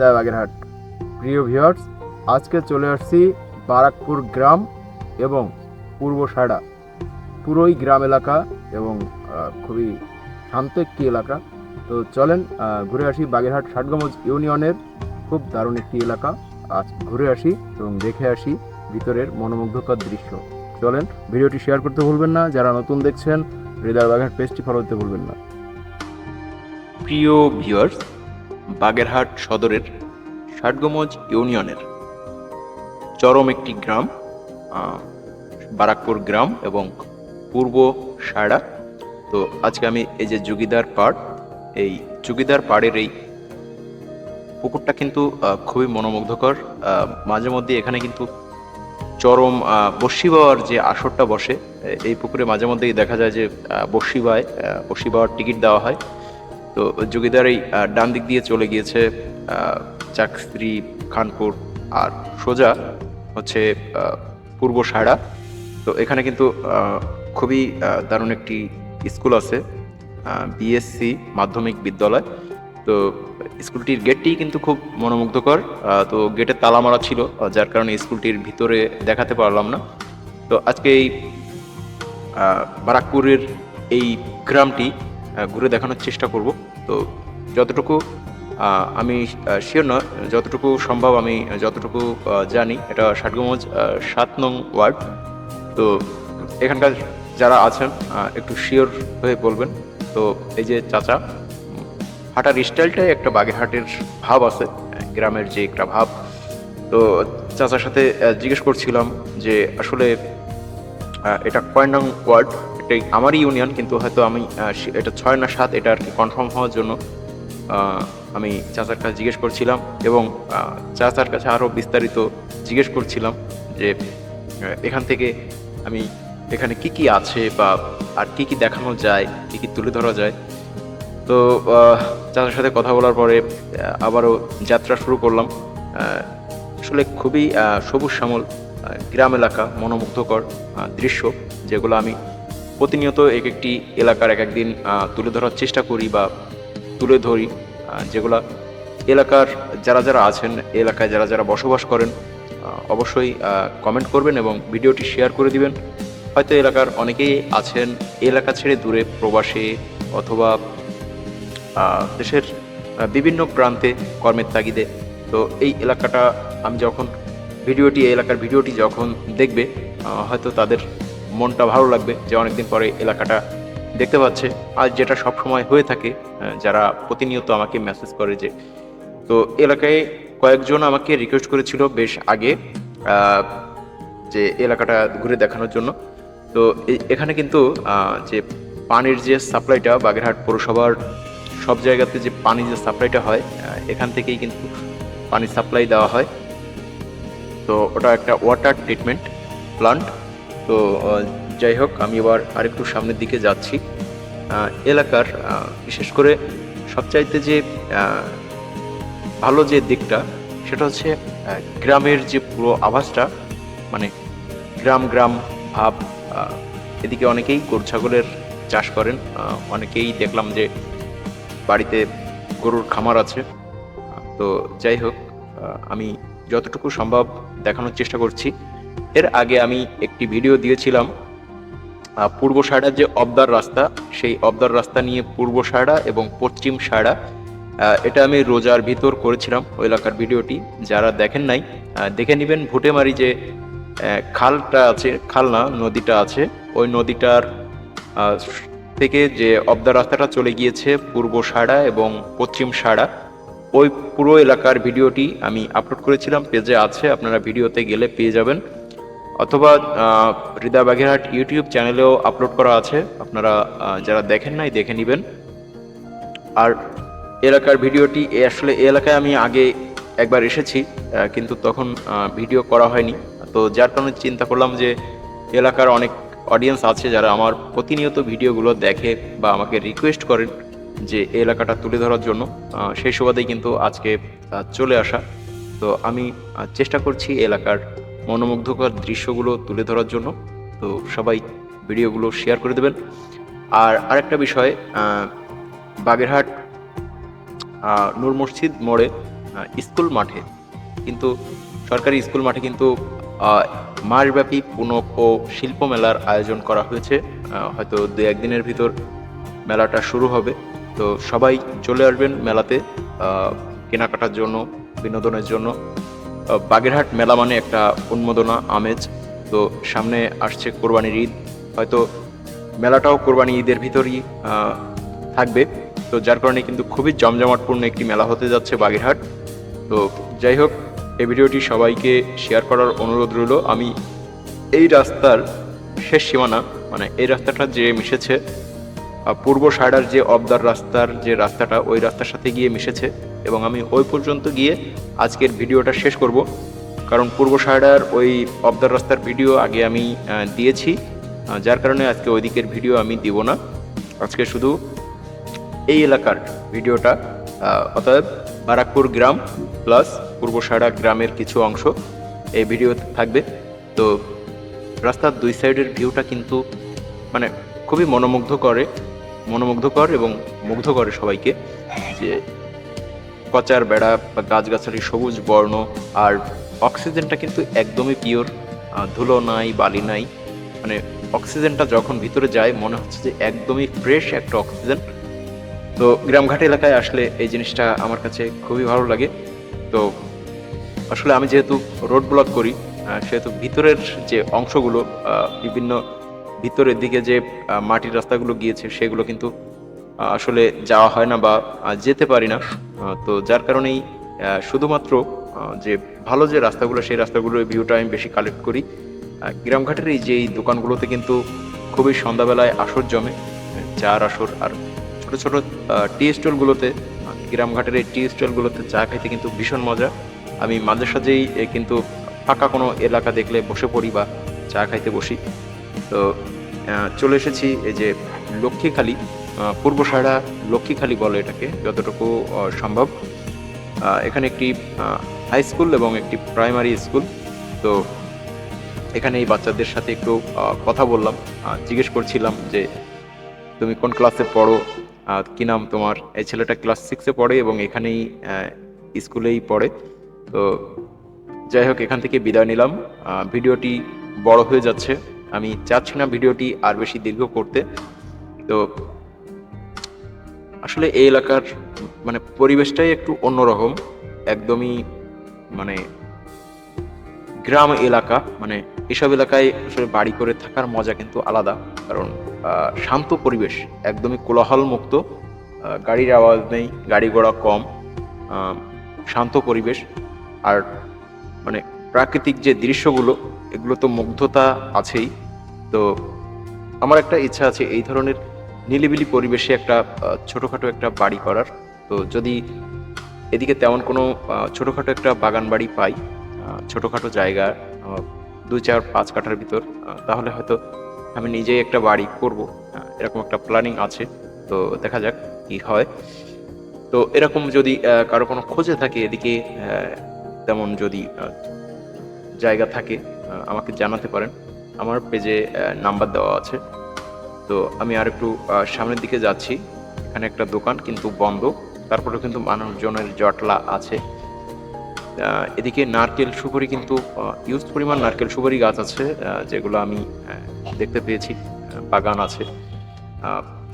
হৃদয় বাগেরহাট প্রিয় ভিউয়ার্স আজকে চলে আসছি বারাকপুর গ্রাম এবং পূর্ব সাড়া। পুরোই গ্রাম এলাকা এবং খুবই শান্ত একটি এলাকা। তো চলেন ঘুরে আসি বাগেরহাট ষাটগমজ ইউনিয়নের খুব দারুণ একটি এলাকা। আজ ঘুরে আসি এবং দেখে আসি ভিতরের মনোমুগ্ধকর দৃশ্য। চলেন, ভিডিওটি শেয়ার করতে ভুলবেন না। যারা নতুন দেখছেন হৃদয় বাগেরহাট পেজটি ফলো করতে ভুলবেন না। প্রিয় ভিউয়ার্স বাগেরহাট সদরের ষাটগমজ ইউনিয়নের চরম একটি গ্রাম বারাকপুর গ্রাম এবং পূর্ব সাড়া। তো আজকে আমি এই যে জুগিদার পাড়, এই জুগিদার পাড়ের এই পুকুরটা কিন্তু খুবই মনোমুগ্ধকর। মাঝে মধ্যে এখানে কিন্তু চরম বর্ষি বাওয়ার যে আসরটা বসে এই পুকুরে মাঝে মধ্যেই দেখা যায় যে বর্ষি বায় বর্ষি বাওয়ার টিকিট দেওয়া হয়। তো যোগীদার এই ডান দিক দিয়ে চলে গিয়েছে আহ, খানপুর আর সোজা হচ্ছে পূর্ব সাড়া তো এখানে কিন্তু খুবই দারুণ একটি স্কুল আছে বিএসসি মাধ্যমিক বিদ্যালয়। তো স্কুলটির গেটটি কিন্তু খুব মনোমুগ্ধকর তো গেটে তালা মারা ছিল যার কারণে স্কুলটির ভিতরে দেখাতে পারলাম না। তো আজকে এই বারাকপুরের এই গ্রামটি ঘুরে দেখানোর চেষ্টা করব। তো যতটুকু আমি শিওর নয়, যতটুকু সম্ভব আমি যতটুকু জানি, এটা ষাটগমজ সাত নং ওয়ার্ড। তো এখানকার যারা আছেন একটু শিওর হয়ে বলবেন। তো এই যে চাচা, হাঁটার স্টাইলটাই একটা বাগেরহাটের ভাব আছে, গ্রামের যে একটা ভাব। তো চাচার সাথে জিজ্ঞেস করছিলাম যে আসলে এটা কয় নং ওয়ার্ড? এটাই আমারই ইউনিয়ন কিন্তু হয়তো আমি এটা ছয় না সাত, এটা আর কি কনফার্ম হওয়ার জন্য আমি চাচার কাছে জিজ্ঞেস করছিলাম এবং চাচার কাছে আরও বিস্তারিত জিজ্ঞেস করছিলাম যে এখান থেকে আমি, এখানে কি কি আছে বা আর কি কি দেখানো যায়, কি কি তুলে ধরা যায়। তো চাচার সাথে কথা বলার পরে আবারও যাত্রা শুরু করলাম। আসলে খুবই সবুজ শ্যামল গ্রাম এলাকা, মনোমুগ্ধকর দৃশ্য, যেগুলো আমি প্রতিনিয়ত এক একটি এলাকার এক একদিন তুলে ধরার চেষ্টা করি বা তুলে ধরি। যেগুলা এলাকার যারা যারা আছেন, এলাকায় যারা যারা বসবাস করেন অবশ্যই কমেন্ট করবেন এবং ভিডিওটি শেয়ার করে দিবেন। হয়তো এলাকার অনেকেই আছেন, এলাকা ছেড়ে দূরে, প্রবাসে অথবা দেশের বিভিন্ন প্রান্তে কর্মের তাগিদে। তো এই এলাকাটা আমি যখন ভিডিওটি এলাকার ভিডিওটি যখন দেখবে হয়তো তাদের মনটা ভালো লাগবে যে অনেকদিন পরে এলাকাটা দেখতে পাচ্ছে। আর যেটা সব সময় হয়ে থাকে যারা প্রতিনিয়ত আমাকে মেসেজ করে যে, তো এলাকায় কয়েকজন আমাকে রিকোয়েস্ট করেছিল বেশ আগে যে এলাকাটা ঘুরে দেখানোর জন্য। তো এখানে কিন্তু যে পানির যে সাপ্লাইটা বাগেরহাট পৌরসভার সব জায়গাতে যে পানি যে সাপ্লাইটা হয় এখান থেকেই কিন্তু পানি সাপ্লাই দেওয়া হয়। তো ওটা একটা ওয়াটার ট্রিটমেন্ট প্লান্ট তো যাই হোক, আমি এবার আরেকটু সামনের দিকে যাচ্ছি। এলাকার বিশেষ করে সবচাইতে যে ভালো যে দিকটা, সেটা হচ্ছে গ্রামের যে পুরো আভাসটা মানে গ্রাম গ্রাম ভাব এদিকে অনেকেই গরু ছাগলের চাষ করেন অনেকেই দেখলাম যে বাড়িতে গরুর খামার আছে। তো যাই হোক আমি যতটুকু সম্ভব দেখানোর চেষ্টা করছি। এর আগে আমি একটি ভিডিও দিয়েছিলাম পূর্ব সায়ডার যে অবদার রাস্তা, সেই অবদার রাস্তা নিয়ে পূর্ব সায়ডা এবং পশ্চিম সায়ডা এটা আমি রোজার ভিতর করেছিলাম ওই এলাকার ভিডিওটি যারা দেখেন নাই দেখে নেবেন ভুটেমারি যে খালটা আছে খাল না নদীটা আছে, ওই নদীটার থেকে যে অবদার রাস্তাটা চলে গিয়েছে পূর্ব সাড়া এবং পশ্চিম সাড়া, ওই পুরো এলাকার ভিডিওটি আমি আপলোড করেছিলাম। পেজে আছে, আপনারা ভিডিওতে গেলে পেয়ে যাবেন। অথবা হৃদয় বাগেরহাট ইউটিউব চ্যানেলেও আপলোড করা আছে। আপনারা যারা দেখেন নাই, দেখে নেবেন। আর এলাকার ভিডিওটি আসলে এলাকায় আমি আগে একবার এসেছি কিন্তু তখন ভিডিও করা হয়নি। তো যার কারণে চিন্তা করলাম যে, এলাকার অনেক অডিয়েন্স আছে যারা আমার প্রতিনিয়ত ভিডিওগুলো দেখে বা আমাকে রিকোয়েস্ট করেন যে এলাকাটা তুলে ধরার জন্য। সেই সুবাদেই কিন্তু আজকে চলে আসা। তো আমি চেষ্টা করছি এলাকার মনোমুগ্ধকর দৃশ্যগুলো তুলে ধরার জন্য। তো সবাই ভিডিওগুলো শেয়ার করে দেবেন। আর আরেকটা বিষয় বাগেরহাট নূর মসজিদ মোড়ে স্কুল মাঠে। কিন্তু সরকারি স্কুল মাঠে কিন্তু মাসব্যাপী পুনঃ ও শিল্প মেলার আয়োজন করা হয়েছে। হয়তো দু একদিনের ভিতর মেলাটা শুরু হবে। তো সবাই চলে আসবেন মেলাতে কেনাকাটার জন্য, বিনোদনের জন্য। বাগেরহাট মেলা মানে একটা উন্মোদনা, আমেজ। তো সামনে আসছে কোরবানির ঈদ। হয়তো মেলাটাও কোরবানি ঈদের ভিতরই থাকবে। তো যার কারণে কিন্তু খুবই জমজমাটপূর্ণ একটি মেলা হতে যাচ্ছে বাগেরহাট। তো যাই হোক, এই ভিডিওটি সবাইকে শেয়ার করার অনুরোধ রইল। আমি এই রাস্তার শেষ সীমানা মানে এই রাস্তাটা যে মিশেছে পূর্ব সাইডার যে অবদার রাস্তার যে রাস্তাটা, ওই রাস্তার সাথে গিয়ে মিশেছে। এবং আমি ওই পর্যন্ত গিয়ে আজকের ভিডিওটা শেষ করব। কারণ পূর্ব সাইডার ওই অবদার রাস্তার ভিডিও আগে আমি দিয়েছি। যার কারণে আজকে ওই দিকের ভিডিও আমি দিব না। আজকে শুধু এই এলাকার ভিডিওটা অর্থাৎ বারাকপুর গ্রাম প্লাস পূর্ব সাইডা গ্রামের কিছু অংশ এই ভিডিওতে থাকবে। তো রাস্তার দুই সাইডের ভিউটা কিন্তু মানে খুবই মনোমুগ্ধ করে মনোমুগ্ধকর এবং মুগ্ধ করে সবাইকে যে কচার বেড়া বা গাছগাছালি, সবুজ বর্ণ আর অক্সিজেনটা কিন্তু একদমই পিওর ধুলো নাই, বালি নাই। মানে অক্সিজেনটা যখন ভিতরে যায়, মনে হচ্ছে যে একদমই ফ্রেশ একটা অক্সিজেন। তো গ্রামঘাট এলাকায় আসলে এই জিনিসটা আমার কাছে খুবই ভালো লাগে। তো আসলে আমি যেহেতু রোড ব্লক করি সেহেতু ভিতরের যে অংশগুলো বিভিন্ন ভিতরের দিকে যে মাটির রাস্তাগুলো গিয়েছে, সেগুলো কিন্তু আসলে যাওয়া হয় না বা যেতে পারি না। তো যার কারণেই শুধুমাত্র যে ভালো যে রাস্তাগুলো, সেই রাস্তাগুলোর ভিউটা আমি বেশি কালেক্ট করি। গ্রামঘাটের এই যে দোকানগুলোতে কিন্তু খুবই সন্ধ্যাবেলায় আসর জমে, চার আসর আর ছোটো ছোটো টি স্টলগুলোতে গ্রামঘাটের এই টি স্টলগুলোতে চা খাইতে কিন্তু ভীষণ মজা। আমি মাঝে সাঝেই কিন্তু ফাঁকা কোনো এলাকা দেখলে বসে পড়ি বা চা খাইতে বসি। তো চলে এসেছি এই যে লক্ষ্মীখালি। পূর্ব সাইডা লক্ষ্মীখালি বলে এটাকে যতটুকু সম্ভব। এখানে একটি হাই স্কুল এবং একটি প্রাইমারি স্কুল তো এখানে এই বাচ্চাদের সাথে একটু কথা বললাম জিজ্ঞেস করছিলাম যে তুমি কোন ক্লাসে পড়ো কি নাম তোমার? এই ছেলেটা ক্লাস সিক্সে পড়ে এবং এখানেই স্কুলেই পড়ে। তো যাই হোক, এখান থেকে বিদায় নিলাম। ভিডিওটি বড় হয়ে যাচ্ছে। আমি চাচ্ছি না ভিডিওটি আর বেশি দীর্ঘ করতে। তো আসলে এই এলাকার মানে পরিবেশটাই একটু অন্যরকম। একদমই মানে গ্রাম এলাকা মানে এসব এলাকায় আসলে বাড়ি করে থাকার মজা কিন্তু আলাদা। কারণ শান্ত পরিবেশ, একদমই কোলাহল মুক্ত গাড়ির আওয়াজ নেই, গাড়ি ঘোড়া কম শান্ত পরিবেশ। আর মানে প্রাকৃতিক যে দৃশ্যগুলো, এগুলো তো মুগ্ধতা আছেই। তো, আমার একটা ইচ্ছা আছে এই ধরনের নিলিবিলি পরিবেশে একটা ছোটোখাটো একটা বাড়ি করার। তো যদি এদিকে তেমন কোনো ছোটোখাটো একটা বাগান বাড়ি পাই ছোটোখাটো জায়গা দুই চার পাঁচ কাঠার ভিতর তাহলে হয়তো আমি নিজেই একটা বাড়ি করব। এরকম একটা প্ল্যানিং আছে। তো দেখা যাক কি হয়। তো এরকম যদি কারও কোনো খোঁজে থাকে এদিকে তেমন যদি জায়গা থাকে আমাকে জানাতে পারেন। আমার পেজে নাম্বার দেওয়া আছে। তো আমি আর একটু সামনের দিকে যাচ্ছি। এখানে একটা দোকান কিন্তু বন্ধ। তারপরে কিন্তু মানুষজনের জটলা আছে। এদিকে নারকেল সুপারি কিন্তু ইউজ পরিমাণ নারকেল সুপারি গাছ আছে যেগুলো আমি দেখতে পেয়েছি। বাগান আছে।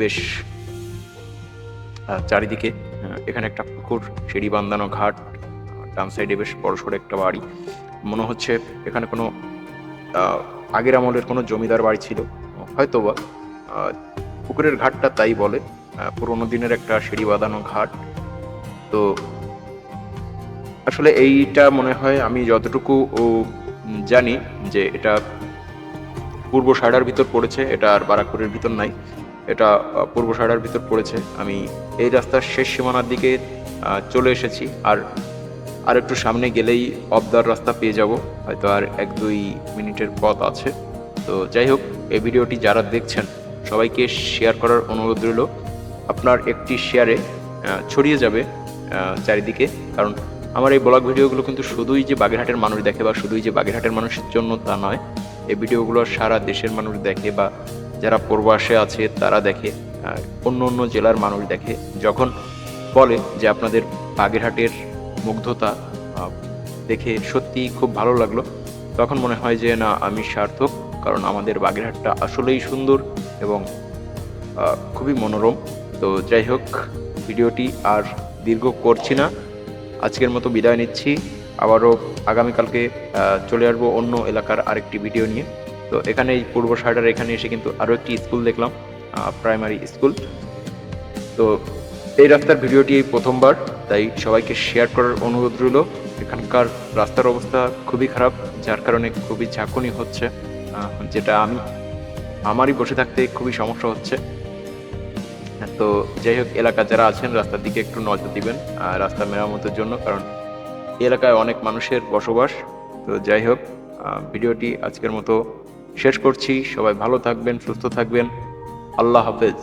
বেশ চারিদিকে এখানে একটা পুকুর, সিঁড়ি বান্ধানো ঘাট, ডান সাইডে বেশ বড়সড় একটা বাড়ি। মনে হচ্ছে এখানে কোনো আগের আমলের কোনো জমিদার বাড়ি ছিল। হয়তো বা পুকুরের ঘাটটা তাই বলে পুরোনো দিনের একটা সিঁড়ি বাঁধানো ঘাট। তো আসলে এইটা মনে হয় আমি যতটুকু জানি যে এটা পূর্ব সাইডার ভিতর পড়েছে, এটা আর বারাকপুরের ভিতর নাই। এটা পূর্ব সাইডার ভিতর পড়েছে। আমি এই রাস্তার শেষ সীমানার দিকে চলে এসেছি। আর আর একটু সামনে গেলেই অবদার রাস্তা পেয়ে যাব। হয়তো আর এক দুই মিনিটের পথ আছে। তো যাই হোক, এই ভিডিওটি যারা দেখছেন সবাইকে শেয়ার করার অনুরোধ রইল। আপনার একটি শেয়ারে ছড়িয়ে যাবে চারিদিকে। কারণ আমার এই ব্লগ ভিডিওগুলো কিন্তু শুধুই যে বাগেরহাটের মানুষ দেখে বা শুধুই যে বাগেরহাটের মানুষের জন্য তা নয়। এই ভিডিওগুলো সারা দেশের মানুষ দেখে বা যারা প্রবাসে আছে তারা দেখে অন্য অন্য জেলার মানুষ দেখে। যখন বলে যে আপনাদের বাগেরহাটের মুগ্ধতা দেখে সত্যি খুব ভালো লাগল, তখন মনে হয় যে না, আমি সার্থক। কারণ আমাদের বাগেরহাটটা আসলেই সুন্দর এবং খুবই মনোরম। তো যাই হোক, ভিডিওটি আর দীর্ঘ করছি না। আজকের মতো বিদায় নিচ্ছি। আবারও আগামীকালকে চলে আসব অন্য এলাকার আরেকটি ভিডিও নিয়ে। তো এখানে এই পূর্ব সাইডার এখানে এসে কিন্তু আরও একটি স্কুল দেখলাম প্রাইমারি স্কুল। তো এই রাস্তার ভিডিওটি প্রথমবার, তাই সবাইকে শেয়ার করার অনুরোধ রইল। এখানকার রাস্তার অবস্থা খুবই খারাপ, যার কারণে খুবই ঝাঁকুনি হচ্ছে। যেটা আমি আমারই বসে থাকতে খুবই সমস্যা হচ্ছে। তো যাই হোক এলাকা যারা আছেন, রাস্তার দিকে একটু নজর দিবেন রাস্তা মেরামতের জন্য, কারণ এলাকায় অনেক মানুষের বসবাস। তো যাই হোক ভিডিওটি আজকের মতো শেষ করছি। সবাই ভালো থাকবেন, সুস্থ থাকবেন। আল্লাহ হাফেজ।